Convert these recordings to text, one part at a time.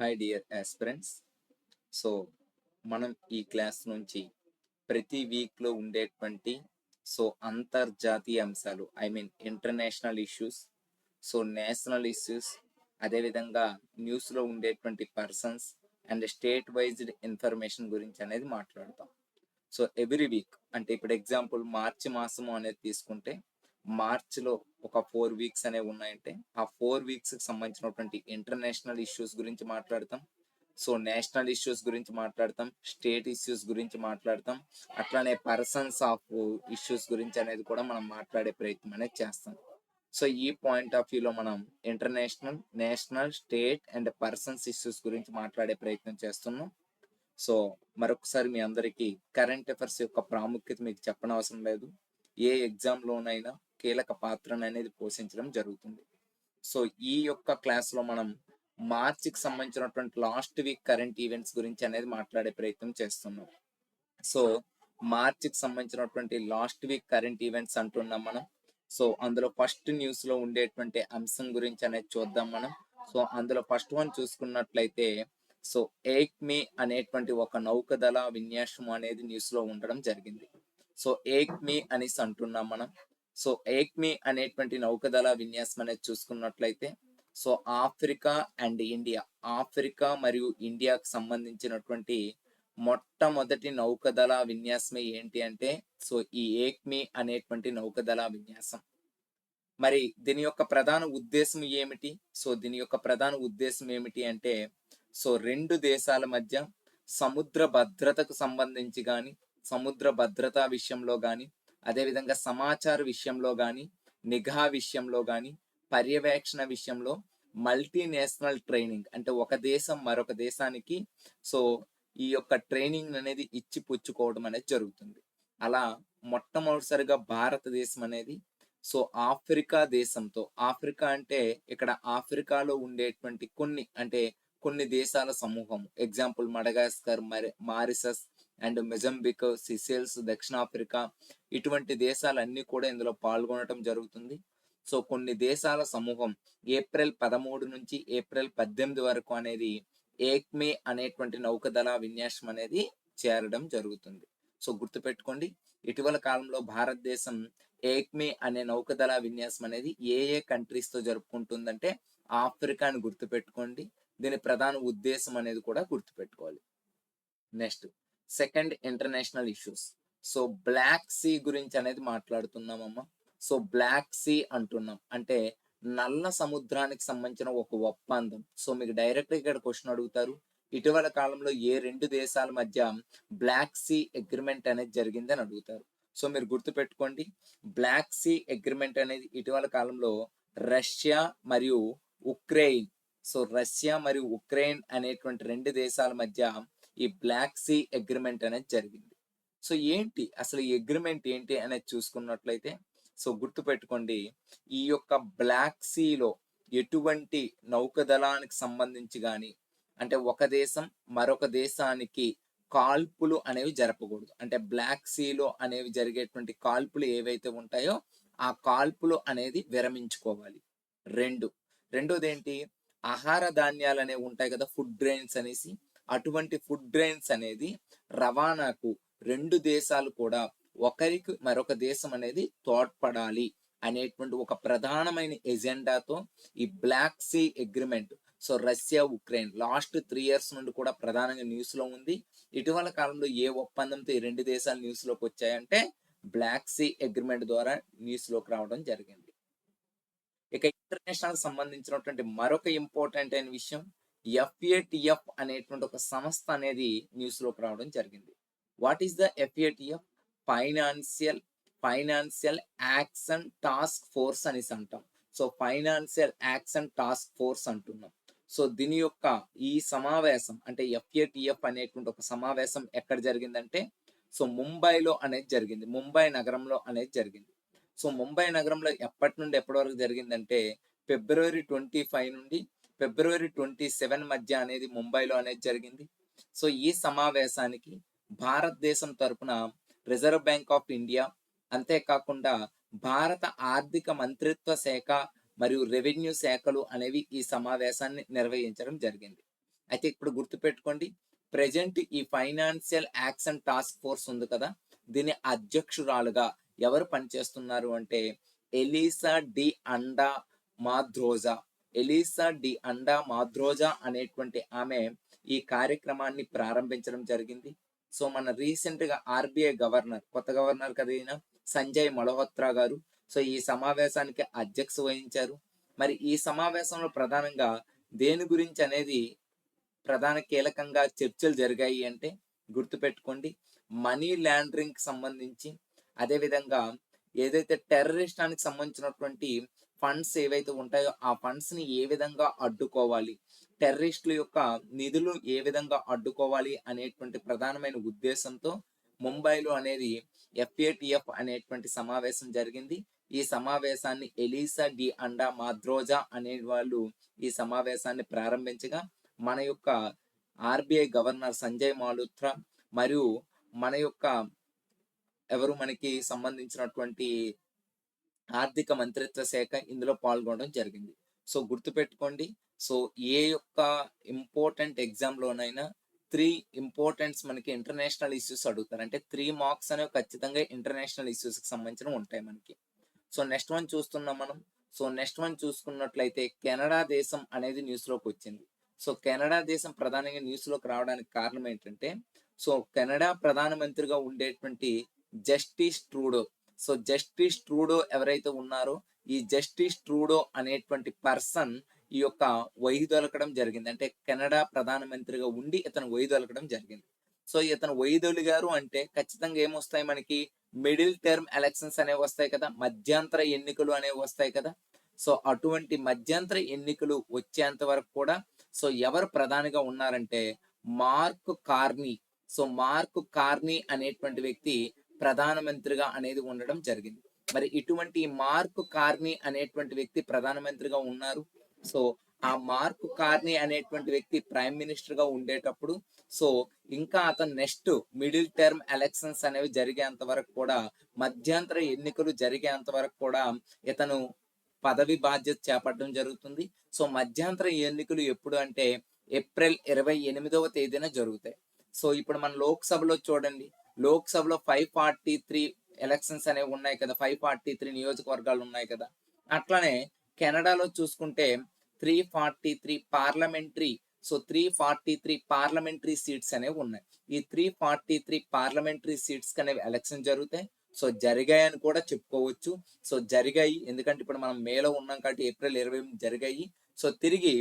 Hi dear aspirants so మనం ఈ class నుంచి ప్రతి వీక్లో ఉండేటువంటి సో అంతర్జాతీయ అంశాలు I mean international issues so national issues అదేవిధంగా న్యూస్లో ఉండేటువంటి persons and state wised information గురించి అనేది మాట్లాడతాం. సో ఎవ్రీ వీక్ అంటే ఇప్పుడు ఎగ్జాంపుల్ మార్చి మాసము అనేది తీసుకుంటే మార్చిలో ఒక ఫోర్ వీక్స్ అనేవి ఉన్నాయంటే ఆ ఫోర్ వీక్స్కి సంబంధించినటువంటి ఇంటర్నేషనల్ ఇష్యూస్ గురించి మాట్లాడతాం. సో నేషనల్ ఇష్యూస్ గురించి మాట్లాడతాం స్టేట్ ఇష్యూస్ గురించి మాట్లాడతాం అట్లానే పర్సన్స్ ఆఫ్ ఇష్యూస్ గురించి అనేది కూడా మనం మాట్లాడే ప్రయత్నం అనేది చేస్తాం. సో ఈ పాయింట్ ఆఫ్ వ్యూలో మనం international national state and persons issues గురించి మాట్లాడే ప్రయత్నం చేస్తున్నాం. సో మరొకసారి మీ అందరికీ కరెంట్ అఫైర్స్ యొక్క ప్రాముఖ్యత మీకు చెప్పనవసరం లేదు. ఏ ఎగ్జామ్లోనైనా కీలక పాత్రను అనేది పోషించడం జరుగుతుంది. సో ఈ యొక్క క్లాస్లో మనం మార్చికి సంబంధించినటువంటి లాస్ట్ వీక్ కరెంట్ ఈవెంట్స్ గురించి అనేది మాట్లాడే ప్రయత్నం చేస్తున్నాం. సో మార్చికి సంబంధించినటువంటి లాస్ట్ వీక్ కరెంట్ ఈవెంట్స్ అంటున్నాం మనం. సో అందులో ఫస్ట్ న్యూస్లో ఉండేటువంటి అంశం గురించి అనేది చూద్దాం మనం. సో అందులో ఫస్ట్ వన్ చూసుకున్నట్లయితే సో ఏక్ మీ అనేటువంటి ఒక నౌకదళ విన్యాసం అనేది న్యూస్లో ఉండడం జరిగింది. సో ఏక్ మీ అనేసి అంటున్నాం మనం. సో ఏక్మి అనేటువంటి నౌకదళ విన్యాసం అనేది చూసుకున్నట్లయితే so Africa and India Africa మరియు ఇండియాకు సంబంధించినటువంటి మొట్టమొదటి నౌకదళ విన్యాసమే ఏంటి అంటే సో ఈ ఏక్మి అనేటువంటి నౌకదళ విన్యాసం. మరి దీని యొక్క ప్రధాన ఉద్దేశం ఏమిటి? సో దీని యొక్క ప్రధాన ఉద్దేశం ఏమిటి అంటే సో రెండు దేశాల మధ్య సముద్ర భద్రతకు సంబంధించి కానీ సముద్ర భద్రతా విషయంలో కానీ అదేవిధంగా సమాచార విషయంలో కానీ నిఘా విషయంలో కానీ పర్యవేక్షణ విషయంలో మల్టీనేషనల్ ట్రైనింగ్ అంటే ఒక దేశం మరొక దేశానికి సో ఈ యొక్క ట్రైనింగ్ అనేది ఇచ్చి పుచ్చుకోవడం అనేది జరుగుతుంది. అలా మొట్టమొదటిసారిగా భారతదేశం అనేది సో ఆఫ్రికా దేశంతో ఆఫ్రికా అంటే ఇక్కడ ఆఫ్రికాలో ఉండేటువంటి కొన్ని అంటే కొన్ని దేశాల సమూహం ఎగ్జాంపుల్ మడగాస్కర్ మరి మారిసస్ అండ్ మెజంబిక్ సిసెల్స్ దక్షిణాఫ్రికా ఇటువంటి దేశాలన్నీ కూడా ఇందులో పాల్గొనడం జరుగుతుంది. సో కొన్ని దేశాల సమూహం ఏప్రిల్ పదమూడు నుంచి ఏప్రిల్ పద్దెనిమిది వరకు అనేది ఏక్మే అనేటువంటి నౌకదళ విన్యాసం అనేది చేరడం జరుగుతుంది. సో గుర్తుపెట్టుకోండి ఇటీవల కాలంలో భారతదేశం ఏక్మే అనే నౌకదళ విన్యాసం అనేది ఏ ఏ కంట్రీస్తో జరుపుకుంటుందంటే ఆఫ్రికాని గుర్తుపెట్టుకోండి. దీని ప్రధాన ఉద్దేశం అనేది కూడా గుర్తుపెట్టుకోవాలి. Next. Second international issues. So Black Sea గురించి అనేది మాట్లాడుతున్నామమ్మా. సో బ్లాక్ సీ అంటున్నాం. అంటే నల్ల సముద్రానికి సంబంధించిన ఒక ఒప్పందం. సో మీకు డైరెక్ట్ ఇక్కడ క్వశ్చన్ అడుగుతారు. ఇటీవల కాలంలో ఏ రెండు దేశాల మధ్య బ్లాక్ సీ అగ్రిమెంట్ అనేది జరిగింది అని అడుగుతారు. సో మీరు గుర్తుపెట్టుకోండి. బ్లాక్ సీ అగ్రిమెంట్ అనేది ఇటీవల కాలంలో రష్యా మరియు ఉక్రెయిన్. సో రష్యా మరియు ఉక్రెయిన్ అనేటువంటి రెండు దేశాల మధ్య ఈ బ్లాక్ సీ అగ్రిమెంట్ అనేది జరిగింది. సో ఏంటి అసలు ఈ అగ్రిమెంట్ ఏంటి అనేది చూసుకున్నట్లయితే సో గుర్తుపెట్టుకోండి ఈ యొక్క బ్లాక్ సీలో ఎటువంటి నౌకదళానికి సంబంధించి కానీ అంటే ఒక దేశం మరొక దేశానికి కాల్పులు అనేవి జరపకూడదు. అంటే బ్లాక్ సీలో అనేవి జరిగేటువంటి కాల్పులు ఏవైతే ఉంటాయో ఆ కాల్పులు అనేది విరమించుకోవాలి. రెండు. రెండోది ఏంటి? ఆహార ధాన్యాలు అనేవి ఉంటాయి కదా ఫుడ్ గ్రెయిన్స్ అనేసి. అటువంటి ఫుడ్ డ్రైన్స్ అనేది రవాణాకు రెండు దేశాలు కూడా ఒకరికి మరొక దేశం అనేది తోడ్పడాలి అనేటువంటి ఒక ప్రధానమైన ఎజెండాతో ఈ Black Sea agreement so Russia Ukraine last three years నుండి కూడా ప్రధానంగా న్యూస్లో ఉంది. ఇటీవల కాలంలో ఏ ఒప్పందంతో ఈ రెండు దేశాలు న్యూస్లోకి వచ్చాయంటే బ్లాక్ సీ అగ్రిమెంట్ ద్వారా న్యూస్లోకి రావడం జరిగింది. ఇక ఇంటర్నేషనల్ సంబంధించినటువంటి మరొక ఇంపార్టెంట్ అయిన విషయం ఎఫ్ఏటిఎఫ్ అనేటువంటి ఒక సంస్థ అనేది న్యూస్లోకి రావడం జరిగింది. What is the FATF financial financial action task force అనేసి అంటాం. So financial action task force అంటున్నాం. సో దీని యొక్క ఈ సమావేశం అంటే ఎఫ్ఏటిఎఫ్ అనేటువంటి ఒక సమావేశం ఎక్కడ జరిగిందంటే సో ముంబైలో అనేది జరిగింది. ముంబై నగరంలో అనేది జరిగింది. సో ముంబై నగరంలో ఎప్పటి నుండి ఎప్పటి వరకు జరిగిందంటే ఫిబ్రవరి ట్వంటీ ఫైవ్ నుండి ఫిబ్రవరి ట్వంటీ సెవెన్ మధ్య అనేది ముంబైలో అనేది జరిగింది. సో ఈ సమావేశానికి భారతదేశం తరపున రిజర్వ్ బ్యాంక్ ఆఫ్ ఇండియా అంతేకాకుండా భారత ఆర్థిక మంత్రిత్వ శాఖ మరియు రెవెన్యూ శాఖలు అనేవి ఈ సమావేశాన్ని నిర్వహించడం జరిగింది. అయితే ఇప్పుడు గుర్తుపెట్టుకోండి ప్రజెంట్ ఈ ఫైనాన్షియల్ యాక్షన్ టాస్క్ ఫోర్స్ ఉంది కదా దీని అధ్యక్షురాలుగా ఎవరు పనిచేస్తున్నారు అంటే ఎలీసా డి అండా మాద్రోజా. ఎలీసా డి అండా మాద్రోజా అనేటువంటి ఆమె ఈ కార్యక్రమాన్ని ప్రారంభించడం జరిగింది. సో మన రీసెంట్గా ఆర్బీఐ గవర్నర్ కొత్త గవర్నర్ కదా సంజయ్ మల్హోత్రా గారు. సో ఈ సమావేశానికి అధ్యక్ష వహించారు. మరి ఈ సమావేశంలో ప్రధానంగా దేని గురించి అనేది ప్రధాన కీలకంగా చర్చలు జరిగాయి అంటే గుర్తుపెట్టుకోండి మనీ లాండరింగ్ సంబంధించి. అదేవిధంగా ఏదైతే టెర్రరిస్టానికి సంబంధించినటువంటి ఫండ్స్ ఏవైతే ఉంటాయో ఆ ఫండ్స్ని ఏ విధంగా అడ్డుకోవాలి? టెర్రరిస్టుల యొక్క నిధులు ఏ విధంగా అడ్డుకోవాలి అనేటువంటి ప్రధానమైన ఉద్దేశంతో ముంబైలో అనేది ఎఫ్ఏటిఎఫ్ అనేటువంటి సమావేశం జరిగింది. ఈ సమావేశాన్ని ఎలీసా డి అండా మాద్రోజా అనే వాళ్ళు ఈ సమావేశాన్ని ప్రారంభించగా మన యొక్క ఆర్బిఐ గవర్నర్ సంజయ్ మాలుత్రా మరియు మన యొక్క ఎవరు మనకి సంబంధించినటువంటి ఆర్థిక మంత్రిత్వ శాఖ ఇందులో పాల్గొనడం జరిగింది. సో గుర్తుపెట్టుకోండి. సో ఏ యొక్క ఇంపార్టెంట్ ఎగ్జామ్లోనైనా త్రీ ఇంపార్టెంట్స్ మనకి ఇంటర్నేషనల్ ఇష్యూస్ అడుగుతారు. అంటే త్రీ మార్క్స్ అనేవి ఖచ్చితంగా ఇంటర్నేషనల్ ఇష్యూస్కి సంబంధించిన ఉంటాయి మనకి. సో నెక్స్ట్ వన్ చూస్తున్నాం మనం. సో నెక్స్ట్ వన్ చూసుకున్నట్లయితే కెనడా దేశం అనేది న్యూస్లోకి వచ్చింది. సో కెనడా దేశం ప్రధానంగా న్యూస్లోకి రావడానికి కారణం ఏంటంటే సో కెనడా ప్రధానమంత్రిగా ఉండేటువంటి Justice Trudeau so Justice Trudeau ఎవరైతే ఉన్నారో ఈ జస్టిస్ ట్రూడో అనేటువంటి పర్సన్ ఈ యొక్క వైదొలకడం జరిగింది. అంటే కెనడా ప్రధానమంత్రిగా ఉండి ఇతను వైదొలకడం జరిగింది. సో ఇతను వైదొలిగారు అంటే ఖచ్చితంగా ఏమొస్తాయి మనకి? మిడిల్ టర్మ్ ఎలక్షన్స్ అనేవి వస్తాయి కదా మధ్యంతర ఎన్నికలు అనేవి వస్తాయి కదా. సో అటువంటి మధ్యంతర ఎన్నికలు వచ్చేంత వరకు కూడా సో ఎవరు ప్రధానిగా ఉన్నారంటే Mark Carney. So Mark Carney అనేటువంటి వ్యక్తి ప్రధానమంత్రిగా అనేది ఉండడం జరిగింది. మరి ఇటువంటి మార్క్ కార్ని అనేటువంటి వ్యక్తి ప్రధానమంత్రిగా ఉన్నారు. సో ఆ మార్క్ కార్ని అనేటువంటి వ్యక్తి ప్రైమ్ మినిస్టర్గా ఉండేటప్పుడు సో ఇంకా అతను నెక్స్ట్ మిడిల్ టర్మ్ ఎలక్షన్స్ అనేవి జరిగేంత వరకు కూడా మధ్యంతర ఎన్నికలు జరిగేంత వరకు కూడా ఇతను పదవి బాధ్యత చేపట్టడం జరుగుతుంది. సో మధ్యంతర ఎన్నికలు ఎప్పుడు అంటే ఏప్రిల్ ఇరవై ఎనిమిదవ తేదీన జరుగుతాయి. సో ఇప్పుడు మన లోక్సభలో చూడండి. లోక్సభలో ఫైవ్ ఫార్టీ త్రీ ఎలక్షన్స్ అనేవి ఉన్నాయి కదా. ఫైవ్ ఫార్టీ త్రీ నియోజకవర్గాలు ఉన్నాయి కదా. అట్లానే కెనడాలో చూసుకుంటే three forty three parliamentary so three forty three parliamentary seats అనేవి ఉన్నాయి. ఈ three forty three parliamentary seats అనేవి ఎలక్షన్ జరుగుతాయి. సో జరిగాయని కూడా చెప్పుకోవచ్చు. సో జరిగాయి. ఎందుకంటే ఇప్పుడు మనం మేలో ఉన్నాం కాబట్టి ఏప్రిల్ ఇరవై జరిగాయి. సో తిరిగి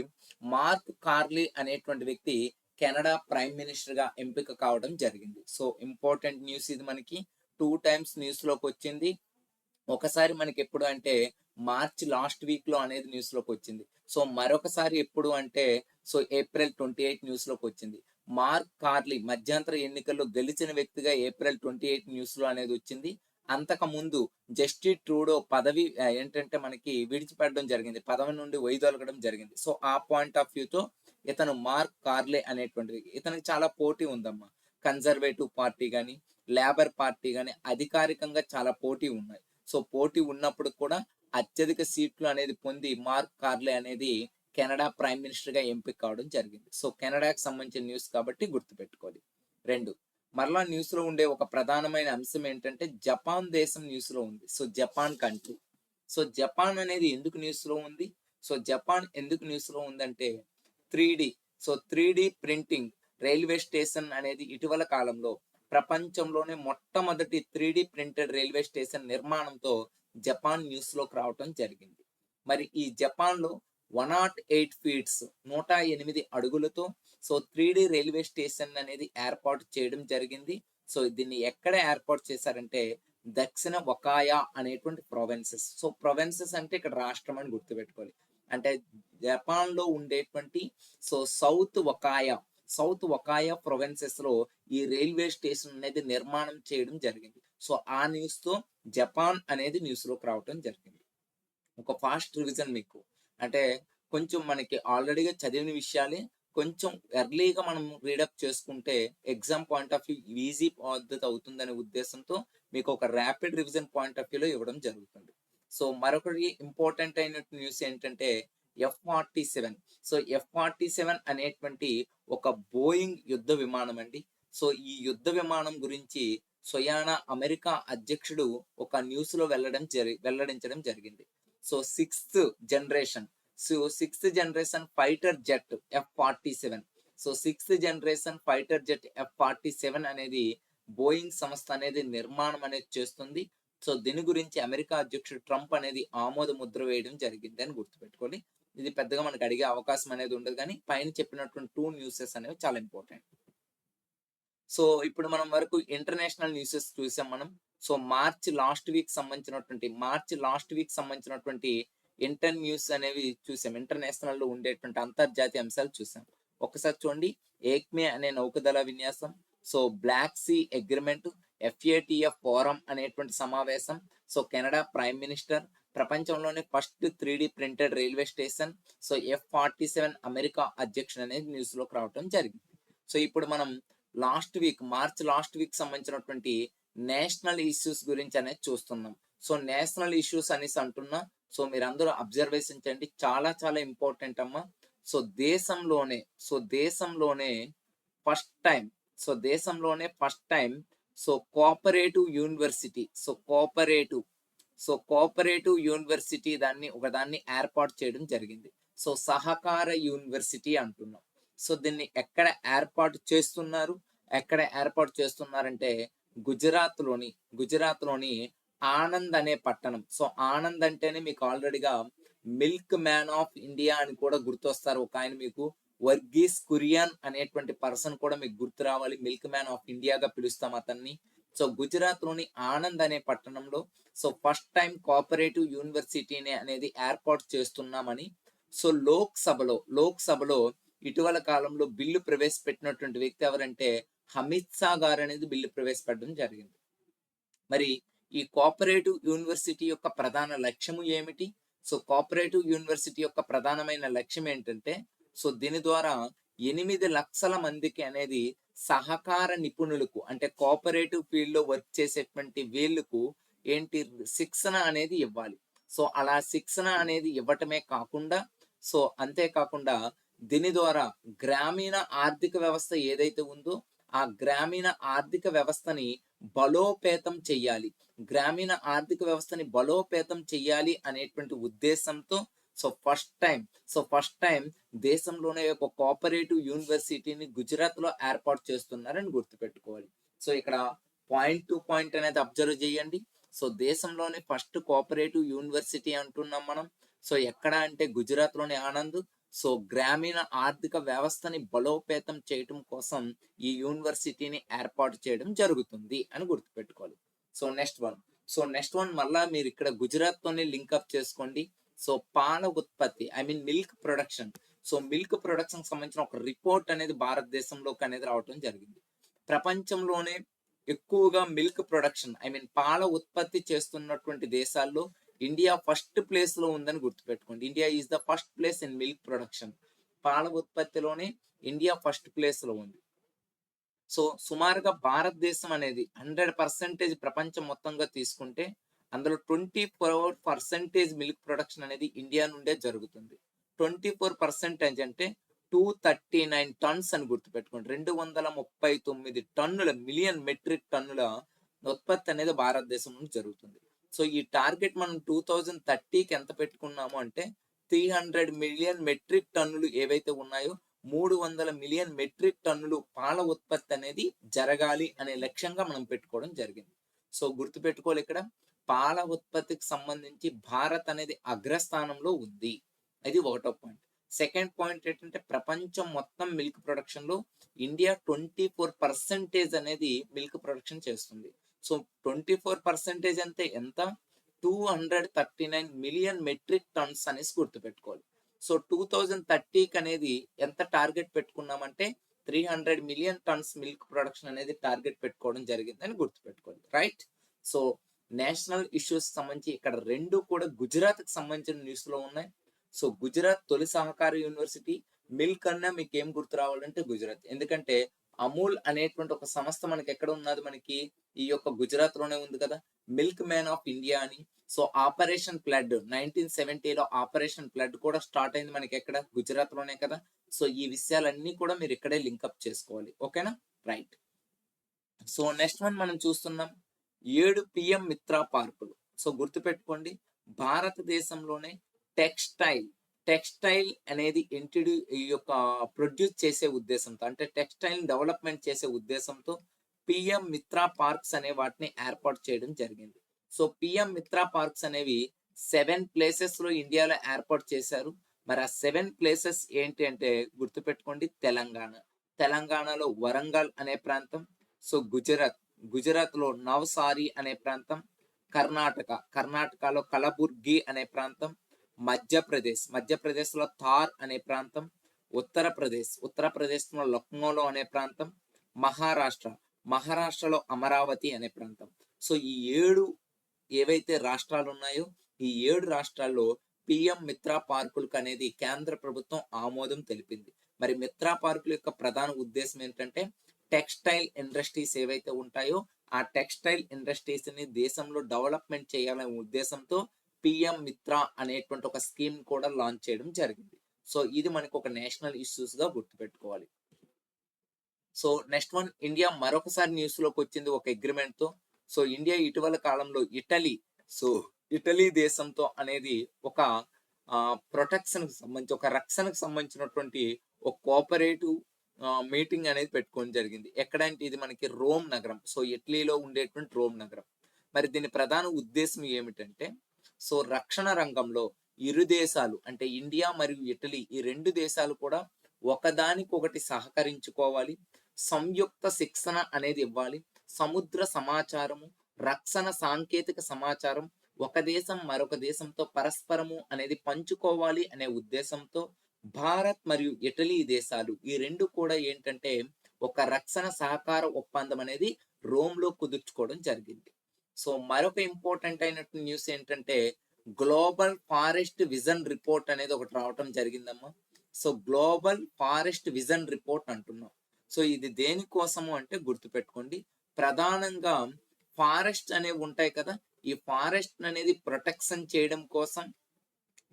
మార్క్ కార్లీ అనేటువంటి వ్యక్తి కెనడా ప్రైమ్ మినిస్టర్గా ఎంపిక కావడం జరిగింది. సో ఇంపార్టెంట్ న్యూస్ ఇది మనకి. టూ టైమ్స్ న్యూస్లోకి వచ్చింది. ఒకసారి మనకి ఎప్పుడు అంటే మార్చ్ లాస్ట్ వీక్లో అనేది న్యూస్లోకి వచ్చింది. సో మరొకసారి ఎప్పుడు అంటే సో ఏప్రిల్ ట్వంటీ ఎయిట్ న్యూస్లోకి వచ్చింది. మార్క్ కార్లీ మధ్యంతర ఎన్నికల్లో గెలిచిన వ్యక్తిగా ఏప్రిల్ ట్వంటీ ఎయిట్ న్యూస్లో అనేది వచ్చింది. అంతకు ముందు జస్టిస్ ట్రూడో పదవి ఏంటంటే మనకి విడిచిపెట్టడం జరిగింది. పదవి నుండి వైదొలగడం జరిగింది. సో ఆ పాయింట్ ఆఫ్ వ్యూతో ఇతను మార్క్ కార్లే అనేటువంటి ఇతనికి చాలా పోటీ ఉందమ్మా. కన్జర్వేటివ్ పార్టీ కానీ లేబర్ పార్టీ కానీ అధికారికంగా చాలా పోటీ ఉన్నాయి. సో పోటీ ఉన్నప్పుడు కూడా అత్యధిక సీట్లు అనేది పొంది మార్క్ కార్లే అనేది కెనడా ప్రైమ్ మినిస్టర్గా ఎంపిక కావడం జరిగింది. సో కెనడాకి సంబంధించిన న్యూస్ కాబట్టి గుర్తుపెట్టుకోవాలి. రెండు మరలా న్యూస్లో ఉండే ఒక ప్రధానమైన అంశం ఏంటంటే జపాన్ దేశం న్యూస్లో ఉంది. So Japan country. So Japan అనేది ఎందుకు న్యూస్లో ఉంది? సో జపాన్ ఎందుకు న్యూస్లో ఉందంటే three so three printing railway station అనేది ఇటీవల కాలంలో ప్రపంచంలోనే మొట్టమొదటి త్రీ ప్రింటెడ్ రైల్వే స్టేషన్ నిర్మాణంతో జపాన్ న్యూస్లోకి రావటం జరిగింది. మరి ఈ జపాన్లో వన్ నాట్ ఎయిట్ ఫీట్స్ నూట ఎనిమిది అడుగులతో సో త్రీ రైల్వే స్టేషన్ అనేది ఏర్పాటు చేయడం జరిగింది. సో దీన్ని ఎక్కడ ఏర్పాటు చేశారంటే దక్షిణ ఒకాయా అనేటువంటి ప్రొవెన్సెస్. సో ప్రొవెన్సెస్ అంటే ఇక్కడ రాష్ట్రం అని గుర్తుపెట్టుకోవాలి. అంటే జపాన్లో ఉండేటువంటి so south Wakayama south Wakayama ప్రొవెన్సెస్లో ఈ రైల్వే స్టేషన్ అనేది నిర్మాణం చేయడం జరిగింది. సో ఆ న్యూస్తో జపాన్ అనేది న్యూస్లోకి రావటం జరిగింది. ఒక ఫాస్ట్ రివిజన్ మీకు. అంటే కొంచెం మనకి ఆల్రెడీగా చదివిన విషయాలే కొంచెం ఎర్లీగా మనం రీడప్ చేసుకుంటే exam point of view easy పద్ధతి అవుతుందనే ఉద్దేశంతో మీకు ఒక ర్యాపిడ్ రివిజన్ పాయింట్ ఆఫ్ వ్యూలో ఇవ్వడం జరుగుతుంది. సో మరొకటి ఇంపార్టెంట్ అయిన న్యూస్ ఏంటంటే F forty seven so F forty seven అనేటువంటి ఒక బోయింగ్ యుద్ధ విమానం అండి. సో ఈ యుద్ధ విమానం గురించి సొయానా అమెరికా అధ్యక్షుడు ఒక న్యూస్లో వెళ్ళడం జరి వెల్లడించడం జరిగింది. So sixth generation so sixth generation fighter jet F forty seven so sixth generation fighter jet F forty seven అనేది బోయింగ్ సంస్థ అనేది నిర్మాణం అనేది చేస్తుంది. సో దీని గురించి అమెరికా అధ్యక్షుడు ట్రంప్ అనేది ఆమోద ముద్ర వేయడం జరిగింది అని గుర్తుపెట్టుకోండి. ఇది పెద్దగా మనకు అడిగే అవకాశం అనేది ఉండదు కానీ పైన చెప్పినటువంటి టూ న్యూసెస్ అనేవి చాలా ఇంపార్టెంట్ సో ఇప్పుడు మనం వరకు ఇంటర్నేషనల్ న్యూసెస్ చూసాం మనం. సో మార్చ్ లాస్ట్ వీక్ సంబంధించినటువంటి మార్చ్ లాస్ట్ వీక్ సంబంధించినటువంటి ఇంటర్ న్యూస్ అనేవి చూసాం. ఇంటర్నేషనల్లో ఉండేటువంటి అంతర్జాతీయ అంశాలు చూసాం. ఒకసారి చూడండి ఏక్మే అనే నౌకదళ విన్యాసం so Black Sea agreement FATF forum అనేటువంటి సమావేశం. సో కెనడా ప్రైమ్ మినిస్టర్ ప్రపంచంలోనే first three D printed railway station. So F forty seven America అధ్యక్షుడు అనేది న్యూస్లోకి రావడం జరిగింది. సో ఇప్పుడు మనం last week March last week సంబంధించినటువంటి నేషనల్ ఇష్యూస్ గురించి అనేది చూస్తున్నాం. సో నేషనల్ ఇష్యూస్ అనేసి అంటున్నా సో మీరు అందరూ అబ్జర్వేషన్ చేయండి. చాలా చాలా ఇంపార్టెంట్ అమ్మా. సో దేశంలోనే సో దేశంలోనే ఫస్ట్ టైం సో దేశంలోనే first time so cooperative university so cooperative so cooperative university దాన్ని ఒకదాన్ని ఏర్పాటు చేయడం జరిగింది. సో సహకార యూనివర్సిటీ అంటున్నాం. సో దీన్ని ఎక్కడ ఏర్పాటు చేస్తున్నారు? ఎక్కడ ఏర్పాటు చేస్తున్నారంటే గుజరాత్లోని గుజరాత్లోని ఆనంద్ అనే పట్టణం. సో ఆనంద్ అంటేనే మీకు ఆల్రెడీగా మిల్క్ మ్యాన్ ఆఫ్ ఇండియా అని కూడా గుర్తొస్తారు. ఒక ఆయన మీకు వర్గీస్ కురియన్ అనేటువంటి పర్సన్ కూడా మీకు గుర్తు రావాలి. మిల్క్ మ్యాన్ ఆఫ్ ఇండియాగా పిలుస్తాం అతన్ని. సో గుజరాత్లోని ఆనంద్ అనే పట్టణంలో సో ఫస్ట్ టైం కోఆపరేటివ్ యూనివర్సిటీని అనేది ఏర్పాటు చేస్తున్నామని. సో లోక్ సభలో లోక్ సభలో ఇటీవల కాలంలో బిల్లు ప్రవేశపెట్టినటువంటి వ్యక్తి ఎవరంటే అమిత్ షా గారు అనేది బిల్లు ప్రవేశపెట్టడం జరిగింది. మరి ఈ కోఆపరేటివ్ యూనివర్సిటీ యొక్క ప్రధాన లక్ష్యము ఏమిటి? సో కోఆపరేటివ్ యూనివర్సిటీ యొక్క ప్రధానమైన లక్ష్యం ఏంటంటే సో దీని ద్వారా ఎనిమిది లక్షల మందికి అనేది సహకార నిపుణులకు అంటే కోఆపరేటివ్ ఫీల్డ్లో వర్క్ చేసేటువంటి వీళ్ళకు ఏంటి శిక్షణ అనేది ఇవ్వాలి. సో అలా శిక్షణ అనేది ఇవ్వటమే కాకుండా సో అంతేకాకుండా దీని ద్వారా గ్రామీణ ఆర్థిక వ్యవస్థ ఏదైతే ఉందో ఆ గ్రామీణ ఆర్థిక వ్యవస్థని బలోపేతం చెయ్యాలి. గ్రామీణ ఆర్థిక వ్యవస్థని బలోపేతం చెయ్యాలి అనేటువంటి ఉద్దేశంతో so first time so first time దేశంలోనే ఒక కోఆపరేటివ్ యూనివర్సిటీని గుజరాత్లో ఏర్పాటు చేస్తున్నారని గుర్తుపెట్టుకోవాలి. సో ఇక్కడ పాయింట్ టు పాయింట్ అనేది అబ్జర్వ్ చేయండి. సో దేశంలోనే ఫస్ట్ కోఆపరేటివ్ యూనివర్సిటీ అంటున్నాం మనం. సో ఎక్కడ అంటే గుజరాత్లోని ఆనంద్. సో గ్రామీణ ఆర్థిక వ్యవస్థని బలోపేతం చేయటం కోసం ఈ యూనివర్సిటీని ఏర్పాటు చేయడం జరుగుతుంది అని గుర్తుపెట్టుకోవాలి. So next one so next one మళ్ళా మీరు ఇక్కడ గుజరాత్తోనే లింక్ అప్ చేసుకోండి. సో పాల ఉత్పత్తి I mean milk production. So milk production సంబంధించిన ఒక రిపోర్ట్ అనేది భారతదేశంలోకి అనేది రావడం జరిగింది. ప్రపంచంలోనే ఎక్కువగా మిల్క్ ప్రొడక్షన్ ఐ మీన్ పాల ఉత్పత్తి చేస్తున్నటువంటి దేశాల్లో ఇండియా ఫస్ట్ ప్లేస్లో ఉందని గుర్తుపెట్టుకోండి. India is the first place in milk production. పాల ఉత్పత్తిలోనే ఇండియా ఫస్ట్ ప్లేస్లో ఉంది. సో సుమారుగా భారతదేశం అనేది హండ్రెడ్ పర్సెంటేజ్ ప్రపంచం మొత్తంగా తీసుకుంటే అందులో twenty four percentage milk production అనేది ఇండియా నుండే జరుగుతుంది. ట్వంటీ ఫోర్ పర్సెంటేజ్ అంటే టూ థర్టీ నైన్ టన్స్ అని గుర్తుపెట్టుకోండి. రెండు వందల ముప్పై తొమ్మిది టన్నుల మిలియన్ మెట్రిక్ టన్నుల ఉత్పత్తి అనేది భారతదేశం నుండి జరుగుతుంది. సో ఈ టార్గెట్ మనం టూ థౌజండ్ థర్టీకి ఎంత పెట్టుకున్నాము అంటే త్రీ హండ్రెడ్ మిలియన్ మెట్రిక్ టన్నులు ఏవైతే ఉన్నాయో మూడు వందల మిలియన్ మెట్రిక్ టన్నులు పాల ఉత్పత్తి అనేది జరగాలి అనే లక్ష్యంగా మనం పెట్టుకోవడం జరిగింది. సో గుర్తుపెట్టుకోవాలి ఇక్కడ. పాల ఉత్పత్తికి సంబంధించి భారత్ అనేది అగ్రస్థానంలో ఉంది. ఇది ఒకటో పాయింట్. సెకండ్ పాయింట్ ఏంటంటే ప్రపంచం మొత్తం మిల్క్ ప్రొడక్షన్లో ఇండియా ట్వంటీ ఫోర్ పర్సెంటేజ్ అనేది మిల్క్ ప్రొడక్షన్ చేస్తుంది. సో ట్వంటీ ఫోర్ పర్సెంటేజ్ అంటే ఎంత? Two hundred thirty nine million metric tons అనేసి గుర్తుపెట్టుకోవాలి. సో టూ థౌజండ్ థర్టీకి అనేది ఎంత టార్గెట్ పెట్టుకున్నామంటే three hundred million tons milk production అనేది టార్గెట్ పెట్టుకోవడం జరిగిందని గుర్తుపెట్టుకోవాలి. రైట్? సో నేషనల్ ఇష్యూస్ సంబంధించి ఇక్కడ రెండు కూడా గుజరాత్కి సంబంధించిన న్యూస్లో ఉన్నాయి. సో గుజరాత్ తొలి సహకార యూనివర్సిటీ మిల్క్ అన్నా మీకు ఏం గుర్తు రావాలంటే గుజరాత్. ఎందుకంటే అమూల్ అనేటువంటి ఒక సంస్థ మనకి ఎక్కడ ఉన్నది మనకి? ఈ యొక్క గుజరాత్లోనే ఉంది కదా? మిల్క్ మ్యాన్ ఆఫ్ ఇండియా అని. సో ఆపరేషన్ ఫ్లడ్ నైన్టీన్ సెవెంటీలో ఆపరేషన్ ఫ్లడ్ కూడా స్టార్ట్ అయింది మనకి ఎక్కడ? గుజరాత్లోనే కదా? సో ఈ విషయాలన్నీ కూడా మీరు ఇక్కడే లింకప్ చేసుకోవాలి. ఓకేనా? రైట్. సో నెక్స్ట్ వన్ మనం చూస్తున్నాం. ఏడు పిఎం మిత్రా పార్కులు. సో గుర్తుపెట్టుకోండి భారతదేశంలోనే టెక్స్టైల్ టెక్స్టైల్ అనేది ఇంట్రడ్యూ ఈ యొక్క ప్రొడ్యూస్ చేసే ఉద్దేశంతో అంటే టెక్స్టైల్ డెవలప్మెంట్ చేసే ఉద్దేశంతో పిఎం మిత్రా పార్క్స్ అనే వాటిని ఏర్పాటు చేయడం జరిగింది. సో పిఎం మిత్రా పార్క్స్ అనేవి సెవెన్ ప్లేసెస్లో ఇండియాలో ఏర్పాటు చేశారు. మరి ఆ సెవెన్ ప్లేసెస్ ఏంటి అంటే గుర్తుపెట్టుకోండి తెలంగాణ. తెలంగాణలో వరంగల్ అనే ప్రాంతం సో గుజరాత్. గుజరాత్లో నవసారి అనే ప్రాంతం కర్ణాటక. కర్ణాటకలో కలబుర్గి అనే ప్రాంతం మధ్యప్రదేశ్. మధ్యప్రదేశ్లో థార్ అనే ప్రాంతం ఉత్తరప్రదేశ్. ఉత్తరప్రదేశ్లో లక్నోలో అనే ప్రాంతం మహారాష్ట్ర. మహారాష్ట్రలో అమరావతి అనే ప్రాంతం. సో ఈ ఏడు ఏవైతే రాష్ట్రాలు ఉన్నాయో ఈ ఏడు రాష్ట్రాల్లో పిఎం మిత్రా పార్కులకు అనేది కేంద్ర ప్రభుత్వం ఆమోదం తెలిపింది. మరి మిత్రా పార్కుల యొక్క ప్రధాన ఉద్దేశం ఏంటంటే టెక్స్టైల్ ఇండస్ట్రీస్ ఏవైతే ఉంటాయో ఆ టెక్స్టైల్ ఇండస్ట్రీస్ని దేశంలో డెవలప్మెంట్ చేయాలనే ఉద్దేశంతో పిఎం మిత్ర అనేటువంటి ఒక స్కీమ్ కూడా లాంచ్ చేయడం జరిగింది. సో ఇది మనకు ఒక నేషనల్ ఇష్యూస్గా గుర్తుపెట్టుకోవాలి. సో నెక్స్ట్ వన్ ఇండియా మరొకసారి న్యూస్లోకి వచ్చింది ఒక అగ్రిమెంట్తో సో ఇండియా ఇటీవల కాలంలో ఇటలీ సో ఇటలీ దేశంతో అనేది ఒక ప్రొటెక్షన్ సంబంధించి ఒక రక్షణకు సంబంధించినటువంటి ఒక కోఆపరేటివ్ మీటింగ్ అనేది పెట్టుకోవడం జరిగింది. ఎక్కడంటే ఇది మనకి రోమ్ నగరం. సో ఇటలీలో ఉండేటువంటి రోమ్ నగరం. మరి దీని ప్రధాన ఉద్దేశం ఏమిటంటే సో రక్షణ రంగంలో ఇరు దేశాలు అంటే ఇండియా మరియు ఇటలీ ఈ రెండు దేశాలు కూడా ఒకదానికొకటి సహకరించుకోవాలి. సంయుక్త శిక్షణ అనేది ఇవ్వాలి. సముద్ర సమాచారము రక్షణ సాంకేతిక సమాచారం ఒక దేశం మరొక దేశంతో పరస్పరము అనేది పంచుకోవాలి అనే ఉద్దేశంతో భారత్ మరియు ఇటలీ దేశాలు ఈ రెండు కూడా ఏంటంటే ఒక రక్షణ సహకార ఒప్పందం అనేది రోమ్లో కుదుర్చుకోవడం జరిగింది. సో మరొక ఇంపార్టెంట్ అయినట్టు న్యూస్ ఏంటంటే గ్లోబల్ ఫారెస్ట్ విజన్ రిపోర్ట్ అనేది ఒకటి రావటం జరిగిందమ్మా. So global forest vision report అంటున్నాం. సో ఇది దేనికోసము అంటే గుర్తుపెట్టుకోండి. ప్రధానంగా ఫారెస్ట్ అనేవి ఉంటాయి కదా ఈ ఫారెస్ట్ అనేది ప్రొటెక్షన్ చేయడం కోసం.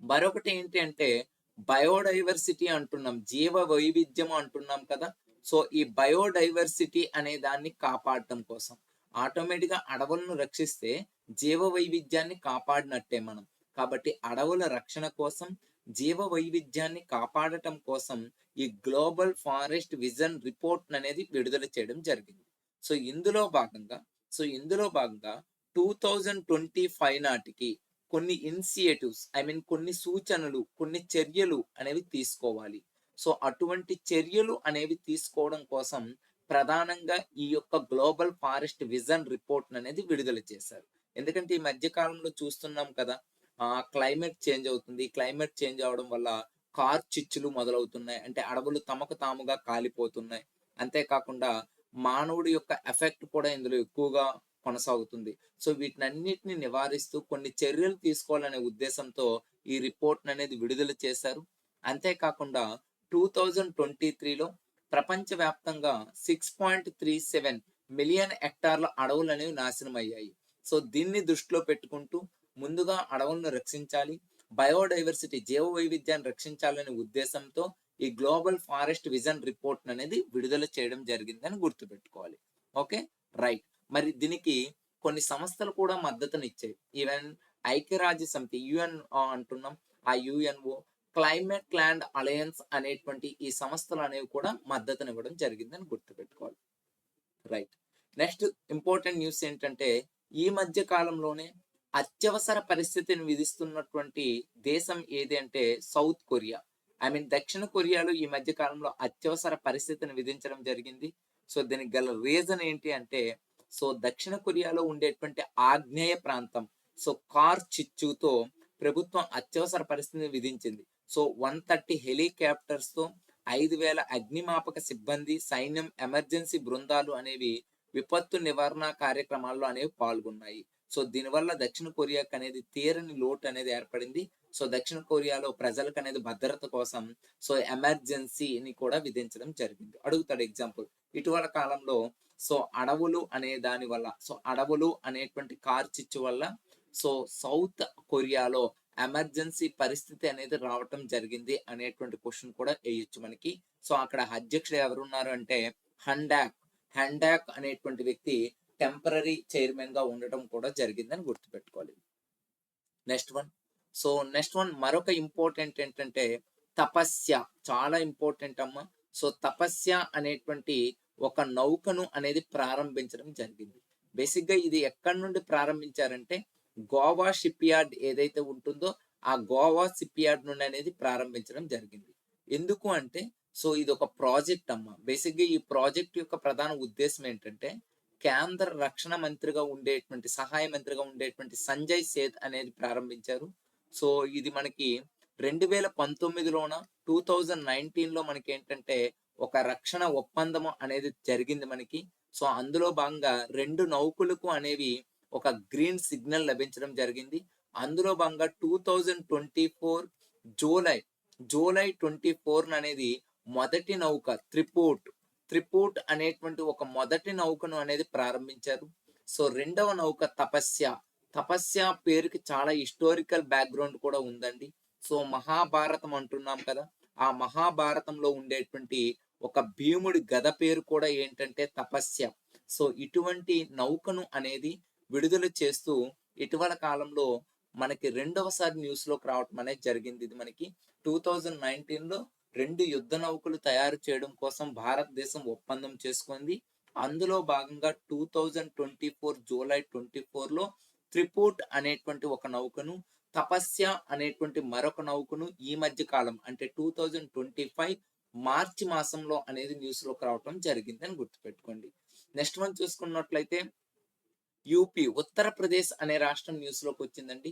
మరొకటి ఏంటి అంటే బయోడైవర్సిటీ అంటున్నాం జీవ వైవిధ్యం అంటున్నాం కదా. సో ఈ బయోడైవర్సిటీ అనే దాన్ని కాపాడటం కోసం. ఆటోమేటిక్గా అడవులను రక్షిస్తే జీవ వైవిధ్యాన్ని కాపాడినట్టే మనం. కాబట్టి అడవుల రక్షణ కోసం జీవ వైవిధ్యాన్ని కాపాడటం కోసం ఈ గ్లోబల్ ఫారెస్ట్ విజన్ రిపోర్ట్ అనేది విడుదల చేయడం జరిగింది. సో ఇందులో భాగంగా సో ఇందులో భాగంగా టూ థౌజండ్ ట్వంటీ ఫైవ్ నాటికి కొన్ని ఇనిషియేటివ్స్ ఐ మీన్ కొన్ని సూచనలు కొన్ని చర్యలు అనేవి తీసుకోవాలి. సో అటువంటి చర్యలు అనేవి తీసుకోవడం కోసం ప్రధానంగా ఈ యొక్క గ్లోబల్ ఫారెస్ట్ విజన్ రిపోర్ట్ అనేది విడుదల చేశారు. ఎందుకంటే ఈ మధ్య కాలంలో చూస్తున్నాం కదా ఆ క్లైమేట్ చేంజ్ అవుతుంది. క్లైమేట్ చేంజ్ అవడం వల్ల కార్ చిచ్చులు మొదలవుతున్నాయి. అంటే అడవులు తమకు తాముగా కాలిపోతున్నాయి. అంతేకాకుండా మానవుడి యొక్క ఎఫెక్ట్ కూడా ఇందులో ఎక్కువగా కొనసాగుతుంది. సో వీటినన్నిటిని నివారిస్తూ కొన్ని చర్యలు తీసుకోవాలనే ఉద్దేశంతో ఈ రిపోర్ట్ అనేది విడుదల చేశారు. అంతేకాకుండా టూ థౌజండ్ ట్వంటీ త్రీలో ప్రపంచవ్యాప్తంగా six point three seven million హెక్టార్ల అడవులు అనేవి నాశనం అయ్యాయి సో దీన్ని దృష్టిలో పెట్టుకుంటూ ముందుగా అడవులను రక్షించాలి బయోడైవర్సిటీ జీవ వైవిధ్యాన్ని రక్షించాలనే ఉద్దేశంతో ఈ గ్లోబల్ ఫారెస్ట్ విజన్ రిపోర్ట్ అనేది విడుదల చేయడం జరిగిందని గుర్తుపెట్టుకోవాలి. ఓకే? రైట్. మరి దీనికి కొన్ని సంస్థలు కూడా మద్దతునిచ్చాయి. ఈవెన్ ఐక్యరాజ్య సమితి యుఎన్ అంటున్నాం. ఆ యుఎన్ఓ క్లైమేట్ ల్యాండ్ అలయన్స్ అనేటువంటి ఈ సంస్థలు అనేవి కూడా మద్దతునివ్వడం జరిగిందని గుర్తుపెట్టుకోవాలి. రైట్. నెక్స్ట్ ఇంపార్టెంట్ న్యూస్ ఏంటంటే ఈ మధ్య కాలంలోనే అత్యవసర పరిస్థితిని విధిస్తున్నటువంటి దేశం ఏది అంటే సౌత్ కొరియా. ఐ మీన్ దక్షిణ కొరియాలో ఈ మధ్య కాలంలో అత్యవసర పరిస్థితిని విధించడం జరిగింది. సో దీనికి గల రీజన్ ఏంటి అంటే సో దక్షిణ కొరియాలో ఉండేటువంటి ఆగ్నేయ ప్రాంతం సో కార్ చిచ్చుతో ప్రభుత్వం అత్యవసర పరిస్థితిని విధించింది. సో వన్ థర్టీ హెలికాప్టర్స్తో ఐదు వేల అగ్నిమాపక సిబ్బంది సైన్యం ఎమర్జెన్సీ బృందాలు అనేవి విపత్తు నివారణ కార్యక్రమాల్లో అనేవి పాల్గొన్నాయి. సో దీనివల్ల దక్షిణ కొరియాకు అనేది తీరని లోటు అనేది ఏర్పడింది. సో దక్షిణ కొరియాలో ప్రజలకు అనేది భద్రత కోసం సో ఎమర్జెన్సీని కూడా విధించడం జరిగింది. అడుగుతాడు ఎగ్జాంపుల్. ఇటీవల కాలంలో సో అడవులు అనే దాని వల్ల సో అడవులు అనేటువంటి కార్చిచ్చు వల్ల సో సౌత్ కొరియాలో ఎమర్జెన్సీ పరిస్థితి అనేది రావటం జరిగింది అనేటువంటి క్వశ్చన్ కూడా వేయొచ్చు మనకి. సో అక్కడ అధ్యక్షుడు ఎవరున్నారు అంటే హండాక్. హ్యాండాక్ అనేటువంటి వ్యక్తి టెంపరీ చైర్మన్గా ఉండటం కూడా జరిగిందని గుర్తుపెట్టుకోవాలి. Next one. So next one మరొక ఇంపార్టెంట్ ఏంటంటే తపస్య. చాలా ఇంపార్టెంట్ అమ్మా. సో తపస్య అనేటువంటి ఒక నౌకను అనేది ప్రారంభించడం జరిగింది. బేసిక్గా ఇది ఎక్కడి నుండి ప్రారంభించారంటే గోవా షిప్ యార్డ్ ఏదైతే ఉంటుందో ఆ గోవా షిప్ యార్డ్ నుండి అనేది ప్రారంభించడం జరిగింది. ఎందుకు అంటే సో ఇది ఒక ప్రాజెక్ట్ అమ్మ. బేసిక్గా ఈ ప్రాజెక్ట్ యొక్క ప్రధాన ఉద్దేశం ఏంటంటే కేంద్ర రక్షణ మంత్రిగా ఉండేటువంటి సహాయ మంత్రిగా ఉండేటువంటి సంజయ్ సేత్ అనేది ప్రారంభించారు. సో ఇది మనకి రెండు వేల పంతొమ్మిదిలోన టూ థౌజండ్ నైన్టీన్లో మనకి ఏంటంటే ఒక రక్షణ ఒప్పందం అనేది జరిగింది మనకి. సో అందులో భాగంగా రెండు నౌకలకు అనేవి ఒక గ్రీన్ సిగ్నల్ లభించడం జరిగింది. అందులో భాగంగా two thousand twenty four July July twenty four అనేది మొదటి నౌక త్రిపోర్ట్ త్రిపోర్ట్ అనేటువంటి ఒక మొదటి నౌకను అనేది ప్రారంభించారు. సో రెండవ నౌక తపస్య. తపస్య పేరుకి చాలా హిస్టారికల్ బ్యాక్గ్రౌండ్ కూడా ఉందండి. సో మహాభారతం అంటున్నాం కదా. ఆ మహాభారతంలో ఉండేటువంటి ఒక భీముడి గద పేరు కూడా ఏంటంటే తపస్య. సో ఇటువంటి నౌకను అనేది విడుదల చేస్తూ ఇటీవల కాలంలో మనకి రెండవసారి న్యూస్లోకి రావటం అనేది జరిగింది. ఇది మనకి టూ థౌజండ్ నైన్టీన్లో రెండు యుద్ధ నౌకలు తయారు చేయడం కోసం భారతదేశం ఒప్పందం చేసుకుంది. అందులో భాగంగా two thousand twenty four July twenty ఫోర్లో త్రిపోర్ట్ అనేటువంటి ఒక నౌకను తపస్య అనేటువంటి మరొక నౌకను ఈ మధ్య కాలం అంటే టూ థౌజండ్ ట్వంటీ ఫైవ్ మార్చి మాసంలో అనేది న్యూస్లోకి రావటం జరిగిందని గుర్తుపెట్టుకోండి. నెక్స్ట్ వన్ చూసుకున్నట్లయితే యూపీ ఉత్తరప్రదేశ్ అనే రాష్ట్రం న్యూస్లోకి వచ్చిందండి.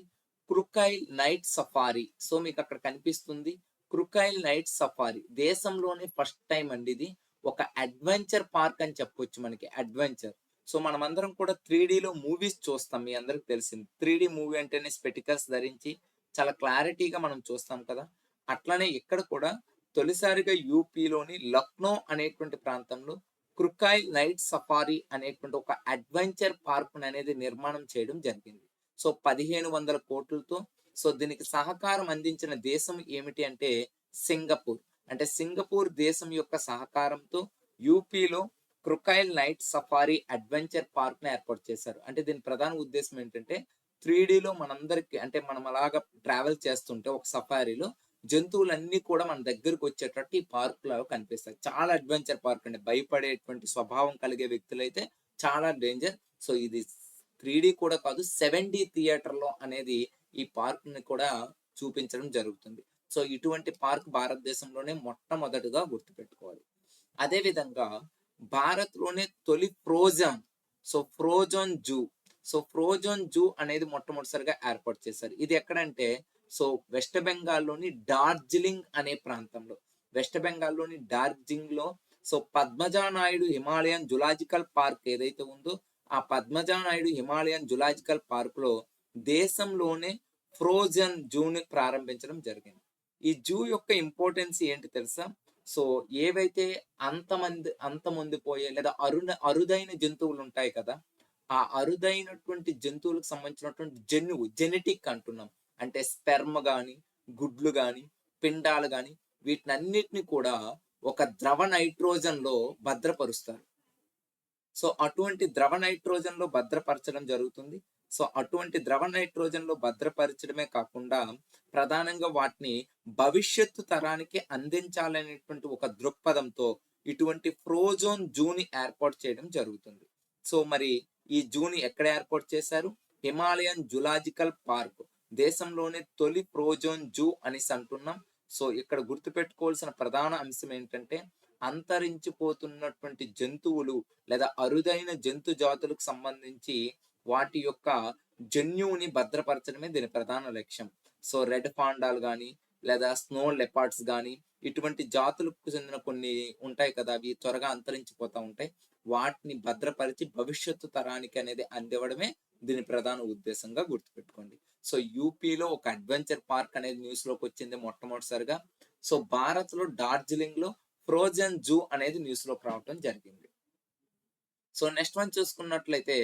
క్రుకైల్ నైట్ సఫారీ. సో మీకు అక్కడ కనిపిస్తుంది క్రుకైల్ నైట్ సఫారీ. దేశంలోనే ఫస్ట్ టైం అండి ఇది. ఒక అడ్వెంచర్ పార్క్ అని చెప్పొచ్చు మనకి అడ్వెంచర్. సో మనం అందరం కూడా త్రీ లో మూవీస్ చూస్తాం మీ అందరికి తెలిసింది. త్రీ మూవీ అంటేనే స్పెటికల్స్ ధరించి చాలా క్లారిటీగా మనం చూస్తాం కదా. అట్లానే ఇక్కడ కూడా తొలిసారిగా యూపీలోని లక్నో అనేటువంటి ప్రాంతంలో క్రుకాయ్ నైట్ సఫారీ అనేటువంటి ఒక అడ్వెంచర్ పార్క్ అనేది నిర్మాణం చేయడం జరిగింది. సో పదిహేను వందల కోట్లతో సో దీనికి సహకారం అందించిన దేశం ఏమిటి అంటే సింగపూర్. అంటే సింగపూర్ దేశం యొక్క సహకారంతో యూపీలో క్రుకైల్ నైట్ సఫారీ అడ్వెంచర్ పార్క్ని ఏర్పాటు చేశారు. అంటే దీని ప్రధాన ఉద్దేశం ఏంటంటే త్రీ లో మనందరికి అంటే మనం అలాగా ట్రావెల్ చేస్తుంటే ఒక సఫారీలో జంతువులన్నీ కూడా మన దగ్గరకు వచ్చేటట్టు ఈ పార్క్ లాగా కనిపిస్తాయి. చాలా అడ్వెంచర్ పార్క్ అండి. భయపడేటువంటి స్వభావం కలిగే వ్యక్తులైతే చాలా డేంజర్. సో ఇది త్రీ కూడా కాదు సెవెన్ డి థియేటర్లో అనేది ఈ పార్క్ని కూడా చూపించడం జరుగుతుంది. సో ఇటువంటి పార్క్ భారతదేశంలోనే మొట్టమొదటిగా గుర్తుపెట్టుకోవాలి. అదే భారత్లోనే భారత్ తొలి frozen so frozen zoo. So frozen zoo అనేది మొట్టమొదటిసారిగా ఏర్పాటు చేశారు. ఇది ఎక్కడంటే సో వెస్ట్ బెంగాల్లోని డార్జిలింగ్ అనే ప్రాంతంలో. వెస్ట్ బెంగాల్లోని డార్జిలింగ్లో so Padmaja Naidu Himalayan zoological park ఏదైతే ఉందో ఆ పద్మజా నాయుడు హిమాలయన్ జులాజికల్ పార్క్లో దేశంలోనే ఫ్రోజన్ జూని ప్రారంభించడం జరిగింది. ఈ జూ యొక్క ఇంపార్టెన్స్ ఏంటి తెలుసా? సో ఏవైతే అంతమంది పోయే లేదా అరుణ అరుదైన జంతువులు ఉంటాయి కదా ఆ అరుదైనటువంటి జంతువులకు సంబంధించినటువంటి జన్యువు జెనెటిక్ అంటున్నాం. అంటే స్పెర్మ్ కానీ గుడ్లు కానీ పిండాలు గాని వీటినన్నిటిని కూడా ఒక ద్రవ నైట్రోజన్లో భద్రపరుస్తారు. సో అటువంటి ద్రవ నైట్రోజన్లో భద్రపరచడం జరుగుతుంది. సో అటువంటి ద్రవ నైట్రోజన్లు భద్రపరచడమే కాకుండా ప్రధానంగా వాటిని భవిష్యత్తు తరానికి అందించాలనేటువంటి ఒక దృక్పథంతో ఇటువంటి ఫ్రోజోన్ జూన్ ఏర్పాటు చేయడం జరుగుతుంది. సో మరి ఈ జూన్ ఎక్కడ ఏర్పాటు చేశారు? హిమాలయన్ జులాజికల్ పార్క్ దేశంలోనే తొలి ప్రోజోన్ జూ అనేసి అంటున్నాం. సో ఇక్కడ గుర్తుపెట్టుకోవాల్సిన ప్రధాన అంశం ఏంటంటే అంతరించిపోతున్నటువంటి జంతువులు లేదా అరుదైన జంతు జాతులకు సంబంధించి వాటి యొక్క జన్యువుని భద్రపరచడమే దీని ప్రధాన లక్ష్యం. సో రెడ్ పాండాలు కానీ లేదా స్నో లెపార్డ్స్ కానీ ఇటువంటి జాతులకు చెందిన కొన్ని ఉంటాయి కదా అవి త్వరగా అంతరించిపోతా ఉంటాయి. వాటిని భద్రపరిచి భవిష్యత్తు తరానికి అనేది అందివ్వడమే దీని ప్రధాన ఉద్దేశంగా గుర్తుపెట్టుకోండి. సో యూపీలో ఒక అడ్వెంచర్ పార్క్ అనేది న్యూస్లోకి వచ్చింది మొట్టమొదటిసారిగా. సో భారత్లో డార్జిలింగ్లో ఫ్రోజన్ జూ అనేది న్యూస్లోకి రావడం జరిగింది. సో నెక్స్ట్ వన్ చూసుకున్నట్లయితే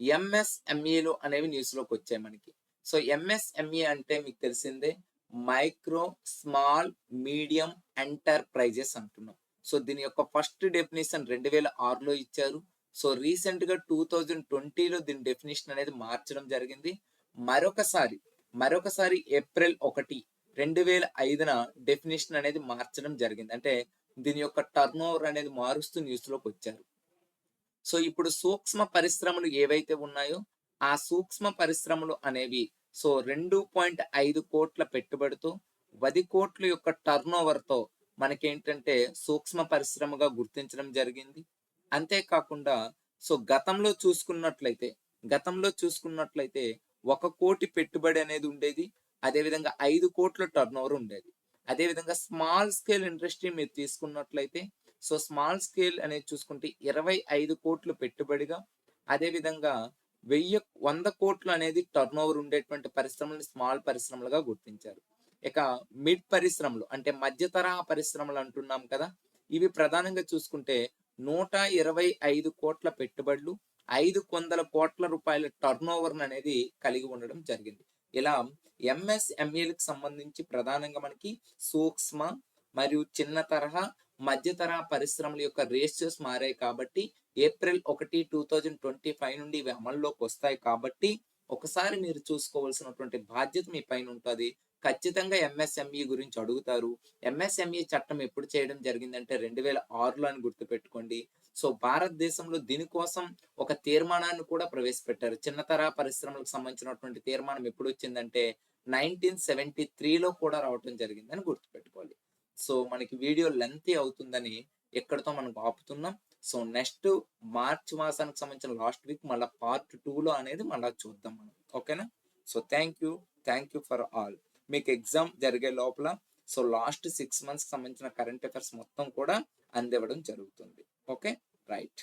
ఎంఎస్ఎంఈలు అనేవి న్యూస్లోకి వచ్చాయి మనకి. సో ఎంఎస్ఎంఈ అంటే మీకు తెలిసిందే మైక్రో స్మాల్ మీడియం ఎంటర్ప్రైజెస్ అంటున్నాం. సో దీని యొక్క ఫస్ట్ డెఫినేషన్ రెండు వేల ఆరులో ఇచ్చారు. సో రీసెంట్గా టూ థౌజండ్ ట్వంటీలో దీని డెఫినేషన్ అనేది మార్చడం జరిగింది. మరొకసారి మరొకసారి ఏప్రిల్ ఒకటి రెండు వేల ఐదున డెఫినేషన్ అనేది మార్చడం జరిగింది. అంటే దీని యొక్క టర్న్ ఓవర్ అనేది మారుస్తూ న్యూస్లోకి వచ్చారు. సో ఇప్పుడు సూక్ష్మ పరిశ్రమలు ఏవైతే ఉన్నాయో ఆ సూక్ష్మ పరిశ్రమలు అనేవి సో రెండు పాయింట్ ఐదు కోట్ల పెట్టుబడితో పది కోట్ల యొక్క టర్న్ ఓవర్తో మనకేంటంటే సూక్ష్మ పరిశ్రమగా గుర్తించడం జరిగింది. అంతేకాకుండా సో గతంలో చూసుకున్నట్లయితే గతంలో చూసుకున్నట్లయితే ఒక కోటి పెట్టుబడి అనేది ఉండేది అదేవిధంగా ఐదు కోట్ల టర్న్ ఓవర్ ఉండేది. అదేవిధంగా స్మాల్ స్కేల్ ఇండస్ట్రీ మీరు తీసుకున్నట్లయితే సో స్మాల్ స్కేల్ అనేది చూసుకుంటే ఇరవై ఐదు కోట్లు పెట్టుబడిగా అదేవిధంగా వెయ్యి వంద కోట్లు అనేది టర్న్ ఓవర్ ఉండేటువంటి పరిశ్రమలు స్మాల్ పరిశ్రమలుగా గుర్తించారు. ఇక మిడ్ పరిశ్రమలు అంటే మధ్య తరహా పరిశ్రమలు అంటున్నాం కదా ఇవి ప్రధానంగా చూసుకుంటే నూట ఇరవై ఐదు కోట్ల పెట్టుబడులు ఐదు వందల కోట్ల రూపాయల టర్న్ ఓవర్ అనేది కలిగి ఉండడం జరిగింది. ఇలా ఎంఎస్ఎంఈలకు సంబంధించి ప్రధానంగా మనకి సూక్ష్మ మరియు చిన్న తరహా మధ్యతర పరిశ్రమల యొక్క రేషియోస్ మారాయి కాబట్టి ఏప్రిల్ ఒకటి టూ థౌజండ్ ట్వంటీ ఫైవ్ నుండి ఇవి అమల్లోకి వస్తాయి కాబట్టి ఒకసారి మీరు చూసుకోవాల్సినటువంటి బాధ్యత మీ పైన ఉంటుంది. ఖచ్చితంగా ఎంఎస్ఎంఈ గురించి అడుగుతారు. ఎంఎస్ఎంఈ చట్టం ఎప్పుడు చేయడం జరిగిందంటే రెండు వేల ఆరులో అని గుర్తుపెట్టుకోండి. సో భారతదేశంలో దీనికోసం ఒక తీర్మానాన్ని కూడా ప్రవేశపెట్టారు. చిన్నతర పరిశ్రమలకు సంబంధించినటువంటి తీర్మానం ఎప్పుడు వచ్చిందంటే నైన్టీన్ సెవెంటీ త్రీలో కూడా రావటం జరిగిందని గుర్తుపెట్టుకోవాలి. సో మనకి వీడియో లెంతీ అవుతుందని ఎక్కడితో మనం ఆపుతున్నాం. సో నెక్స్ట్ మార్చ్ మాసానికి సంబంధించిన లాస్ట్ వీక్ మళ్ళీ పార్ట్లో అనేది మళ్ళీ చూద్దాం మనం. ఓకేనా? So thank you. Thank you for all. మీకు ఎగ్జామ్ జరిగే లోపల సో లాస్ట్ సిక్స్ మంత్స్ సంబంధించిన కరెంట్ అఫైర్స్ మొత్తం కూడా అందివ్వడం జరుగుతుంది. ఓకే? రైట్.